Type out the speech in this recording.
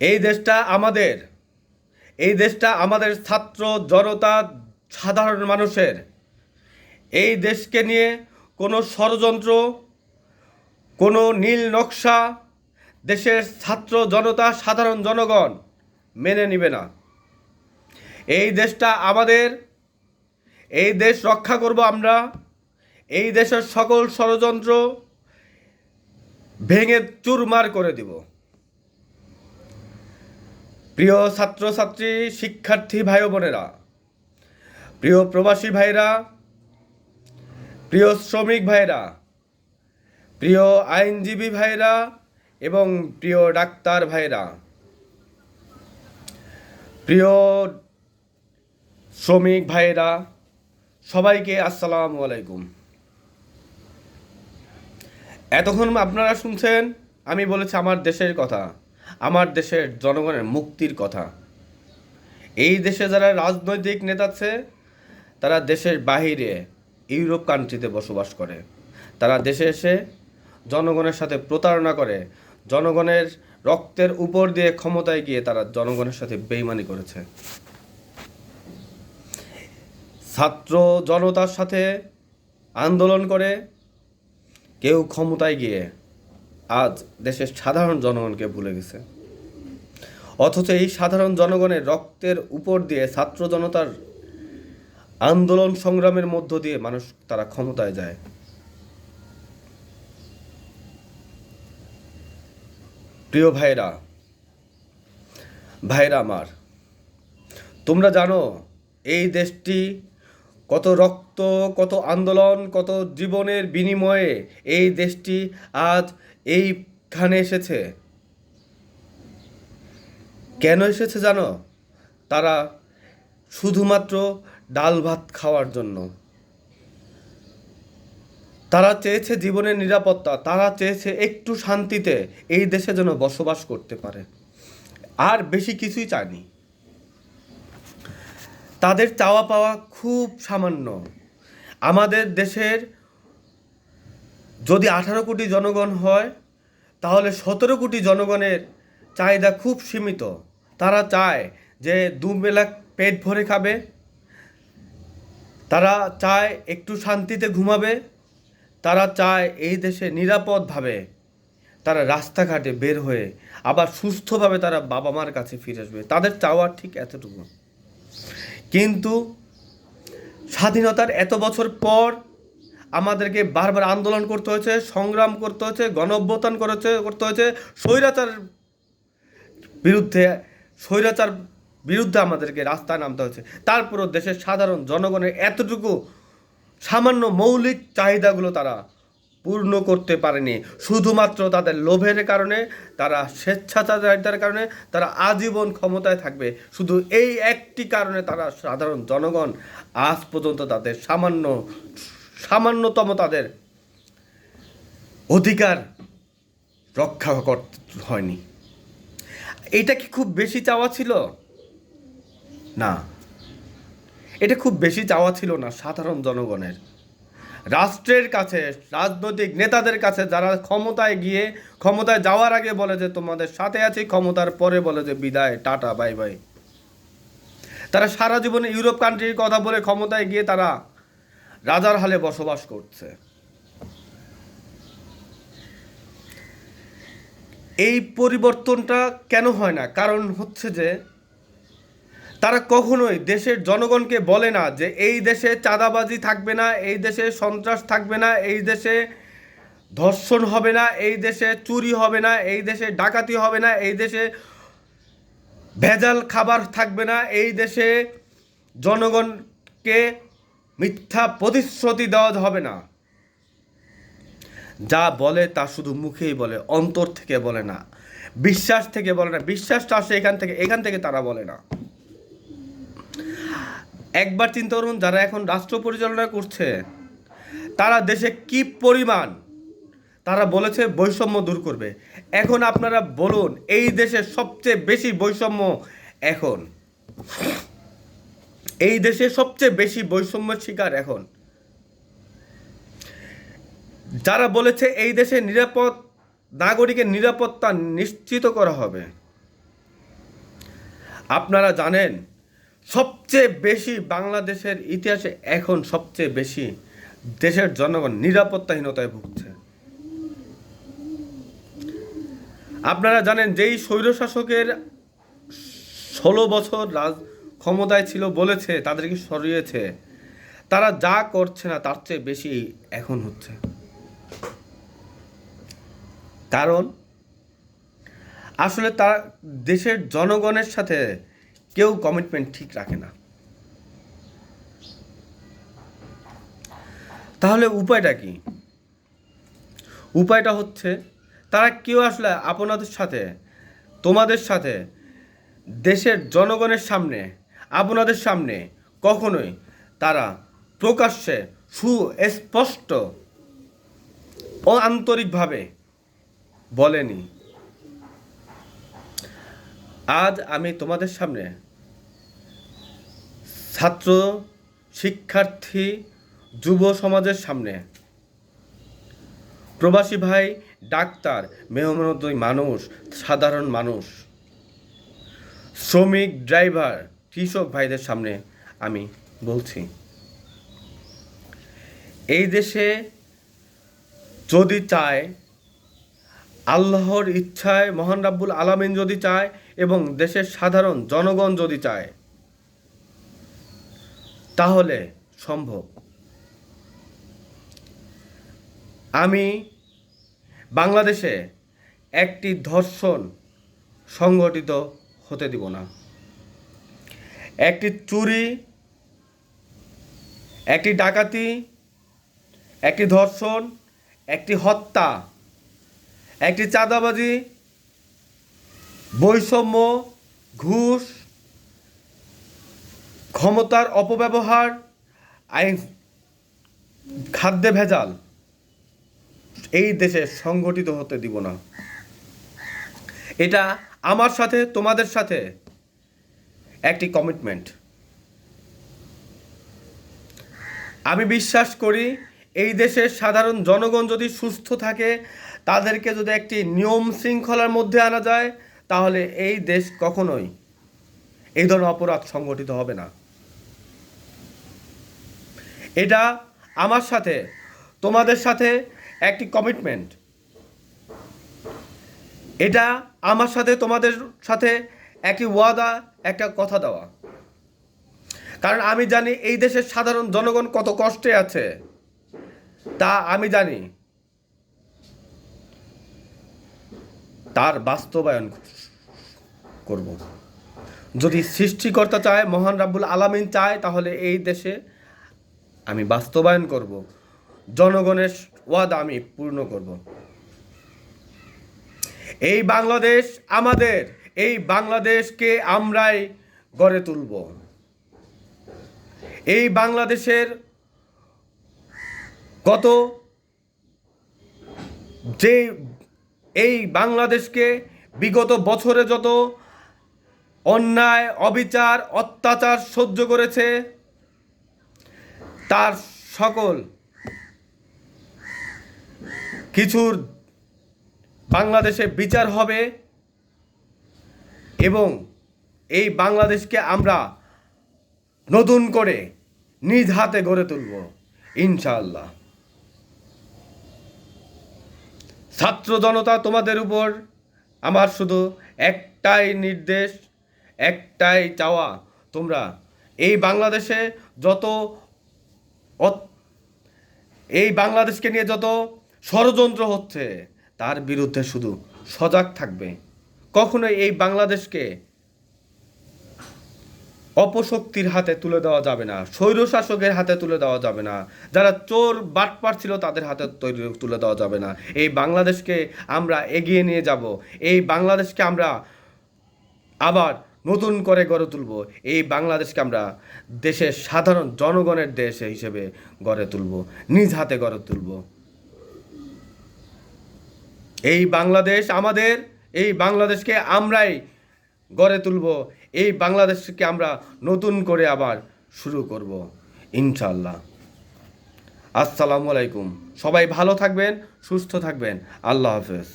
এই দেশটা আমাদের, এই দেশটা আমাদের ছাত্র জনতা, সাধারণ মানুষের। এই দেশকে নিয়ে কোনো ষড়যন্ত্র, কোনো নীল নকশা দেশের ছাত্র জনতা, সাধারণ জনগণ মেনে নিবে না। এই দেশটা আমাদের, এই দেশ রক্ষা করব আমরা। এই দেশের সকল ষড়যন্ত্র ভেঙে চুরমার করে দিব। প্রিয় ছাত্রছাত্রী, শিক্ষার্থী ভাই বোনেরা, প্রিয় প্রবাসী ভাইরা প্রিয় শ্রমিক ভাইরা প্রিয় আইনজীবী ভাইরা এবং প্রিয় ডাক্তার ভাইরা প্রিয় শ্রমিক ভাইরা সবাইকে আসসালামু আলাইকুম। এতক্ষণ আপনারা শুনছেন, আমি বলেছি আমার দেশের কথা। আমার দেশের জনগণের মুক্তির কথা। এই দেশে যারা রাজনৈতিক নেতা আছে, তারা দেশের বাহিরে ইউরোপ কান্ট্রিতে বসবাস করে। তারা দেশে এসে জনগণের সাথে প্রতারণা করে, জনগণের রক্তের উপর দিয়ে ক্ষমতায় গিয়ে তারা জনগণের সাথে বেইমানি করেছে। ছাত্র জনতার সাথে আন্দোলন করে, কেউ ক্ষমতায় গিয়ে আজ দেশের সাধারণ জনগণকে ভুলে গেছে। অথচ এই সাধারণ জনগণের রক্তের উপর দিয়ে ছাত্র জনতার আন্দোলন সংগ্রামের মধ্য দিয়ে মানুষ তারা ক্ষমতায় যায়। প্রিয় ভাইরা ভাইরা আমার, তোমরা জানো এই দেশটি কত রক্ত, কত আন্দোলন, কত জীবনের বিনিময়ে এই দেশটি আজ এইখানে এসেছে। কেন এসেছে জানো? তারা শুধুমাত্র ডাল ভাত খাওয়ার জন্য। তারা চেয়েছে জীবনের নিরাপত্তা, তারা চেয়েছে একটু শান্তিতে এই দেশে যেন বসবাস করতে পারে। আর বেশি কিছুই চায়নি। তাদের চাওয়া পাওয়া খুব সামান্য। আমাদের দেশের যদি আঠারো কোটি জনগণ হয়, তাহলে সতেরো কোটি জনগণের চাহিদা খুব সীমিত। তারা চায় যে দুবেলা পেট ভরে খাবে, তারা চায় একটু শান্তিতে ঘুমাবে, তারা চায় এই দেশে নিরাপদভাবে তারা রাস্তাঘাটে বের হয়ে আবার সুস্থভাবে তারা বাবা মার কাছে ফিরে আসবে। তাদের চাওয়া ঠিক এতটুকু। কিন্তু স্বাধীনতার এত বছর পর আমাদেরকে বারবার আন্দোলন করতে হয়েছে, সংগ্রাম করতে হয়েছে গণ অভ্যুত্থান করেছে, করতে হয়েছে। স্বৈরাচার বিরুদ্ধে স্বৈরাচার বিরুদ্ধে আমাদেরকে রাস্তায় নামতে হয়েছে। তারপরও দেশের সাধারণ জনগণের এতটুকু সামান্য মৌলিক চাহিদাগুলো তারা পূর্ণ করতে পারেনি। শুধুমাত্র তাদের লোভের কারণে, তারা স্বেচ্ছাচারিতার কারণে তারা আজীবন ক্ষমতায় থাকবে। শুধু এই একটি কারণে তারা সাধারণ জনগণ আজ পর্যন্ত তাদের সামান্য, সামান্যতম তাদের অধিকার রক্ষা করতে হয়নি। এটা কি খুব বেশি চাওয়া ছিল? না। এটা খুব বেশি চাওয়া ছিল না সাধারণ জনগণের। রাষ্ট্রের কাছে, রাজনৈতিক নেতাদের কাছে যারা ক্ষমতায় গিয়ে, ক্ষমতায় যাওয়ার আগে বলে যে তোমাদের সাথে আছি, ক্ষমতার পরে বলে যে বিদায়, টাটা, বাই বাই। তারা সারা জীবনে ইউরোপ কান্ট্রির কথা বলে ক্ষমতায় গিয়ে তারা রাজার হালে বসবাস করছে। এই পরিবর্তনটা কেন হয় না? কারণ হচ্ছে যে তারা কখনোই দেশের জনগণকে বলে না যে এই দেশে চাঁদাবাজি থাকবে না, এই দেশে সন্ত্রাস থাকবে না, এই দেশে ধর্ষণ হবে না, এই দেশে চুরি হবে না, এই দেশে ডাকাতি হবে না, এই দেশে ভেজাল খাবার থাকবে না, এই দেশে জনগণকে মিথ্যা প্রতিশ্রুতি দেওয়া হবে না। যা বলে তা শুধু মুখেই বলে, অন্তর থেকে বলে না, বিশ্বাস থেকে বলে না। বিশ্বাসটা আসে এখান থেকে এখান থেকে তারা বলে না। একবার চিন্তা করুন, যারা এখন রাষ্ট্র পরিচালনা করছে, তারা দেশে কি পরিমাণ, তারা বলেছে বৈষম্য দূর করবে। এখন আপনারা বলুন, এই দেশে সবচেয়ে বেশি বৈষম্য এখন? এই দেশে সবচেয়ে বেশি বৈষম্যের শিকার এখন? যারা বলেছে এই দেশে নিরাপদ, নাগরিকের নিরাপত্তা নিশ্চিত করা হবে। আপনারা জানেন সবচেয়ে বেশি বাংলাদেশের ইতিহাসে এখন সবচেয়ে বেশি দেশের জনগণ নিরাপত্তাহীনতায় ভুগছে। আপনারা জানেন যেই স্বৈরশাসকের ষোলো বছর রাজ ক্ষমতায় ছিল বলেছে, তাদেরকে সরিয়েছে, তারা যা করছে না তার চেয়ে বেশি এখন হচ্ছে। কারণ আসলে তারা দেশের জনগণের সাথে কেউ কমিটমেন্ট ঠিক রাখে না। তাহলে উপায়টা কি? উপায়টা হচ্ছে, তারা কেউ আসলে আপনাদের সাথে, তোমাদের সাথে, দেশের জনগণের সামনে, আপনাদের সামনে কখনোই তারা প্রকাশ্যে সুস্পষ্ট ও আন্তরিকভাবে বলেনি। আজ আমি তোমাদের সামনে ছাত্র শিক্ষার্থী যুব সমাজের সামনে প্রবাসী ভাই, ডাক্তার মেহমানতই মানুষ, সাধারণ মানুষ, শ্রমিক, ড্রাইভার, কৃষক ভাইদের সামনে আমি বলছি, এই দেশে যদি চায়, আল্লাহর ইচ্ছায়, মহান রাব্বুল আলামিন যদি চায় এবং দেশের সাধারণ জনগণ যদি চায়, তাহলে সম্ভব। আমি বাংলাদেশে একটি ধর্ষণ সংগঠিত হতে দিব না। একটি চুরি, একটি ডাকাতি, একটি ধর্ষণ, একটি হত্যা, একটি চাঁদাবাজি বৈষম্য, ঘুষ, ক্ষমতার অপব্যবহার, আইন, খাদ্যে ভেজাল, এই দেশে সংগঠিত হতে দিব না। এটা আমার সাথে, তোমাদের সাথে একটি কমিটমেন্ট আমি বিশ্বাস করি, এই দেশের সাধারণ জনগণ যদি সুস্থ থাকে, তাদেরকে যদি একটি নিয়ম শৃঙ্খলার মধ্যে আনা যায় তাহলে এই দেশ কখনোই এই ধরনের অপরাধ সংগঠিত হবে না। এটা আমার সাথে, তোমাদের সাথে একটি কমিটমেন্ট এটা আমার সাথে, তোমাদের সাথে একটি ওয়াদা, একটা কথা দেওয়া। কারণ আমি জানি এই দেশের সাধারণ জনগণ কত কষ্টে আছে, তা আমি জানি। তার বাস্তবায়ন করব। যদি সৃষ্টিকর্তা চায়, মহান রাব্বুল আলামিন চায়, তাহলে এই দেশে আমি বাস্তবায়ন করব। জনগণের ওয়াদা আমি পূর্ণ করব। এই বাংলাদেশ আমাদের, এই বাংলাদেশকে আমরাই গড়ে তুলব। এই বাংলাদেশের গত যে এই বাংলাদেশকে বিগত বছরে যত অন্যায়, অবিচার, অত্যাচার সহ্য করেছে তার সকল কিছুর বাংলাদেশে বিচার হবে এবং এই বাংলাদেশকে আমরা নতুন করে নিজ হাতে গড়ে তুলব, ইনশাআল্লাহ। ছাত্র জনতা তোমাদের উপর আমার শুধু একটাই নির্দেশ একটাই চাওয়া তোমরা। এই বাংলাদেশে যত এই বাংলাদেশকে নিয়ে যত ষড়যন্ত্র হচ্ছে, তার বিরুদ্ধে শুধু সজাগ থাকবে। কখনোই এই বাংলাদেশকে অপশক্তির হাতে তুলে দেওয়া যাবে না, স্বৈরশাসকের হাতে তুলে দেওয়া যাবে না, যারা চোর বাটপার ছিল তাদের হাতে তৈরি তুলে দেওয়া যাবে না। এই বাংলাদেশকে আমরা এগিয়ে নিয়ে যাব, এই বাংলাদেশকে আমরা আবার নতুন করে গড়ে তুলব। এই বাংলাদেশকে আমরা দেশের সাধারণ জনগণের দেশ হিসেবে গড়ে তুলব, নিজ হাতে গড়ে তুলব। এই বাংলাদেশ আমাদের, এই বাংলাদেশকে আমরাই গড়ে তুলব, এই বাংলাদেশকে আমরা নতুন করে আবার শুরু করব ইনশাল্লাহ আসসালামু আলাইকুম। সবাই ভালো থাকবেন, সুস্থ থাকবেন। আল্লাহ হাফেজ।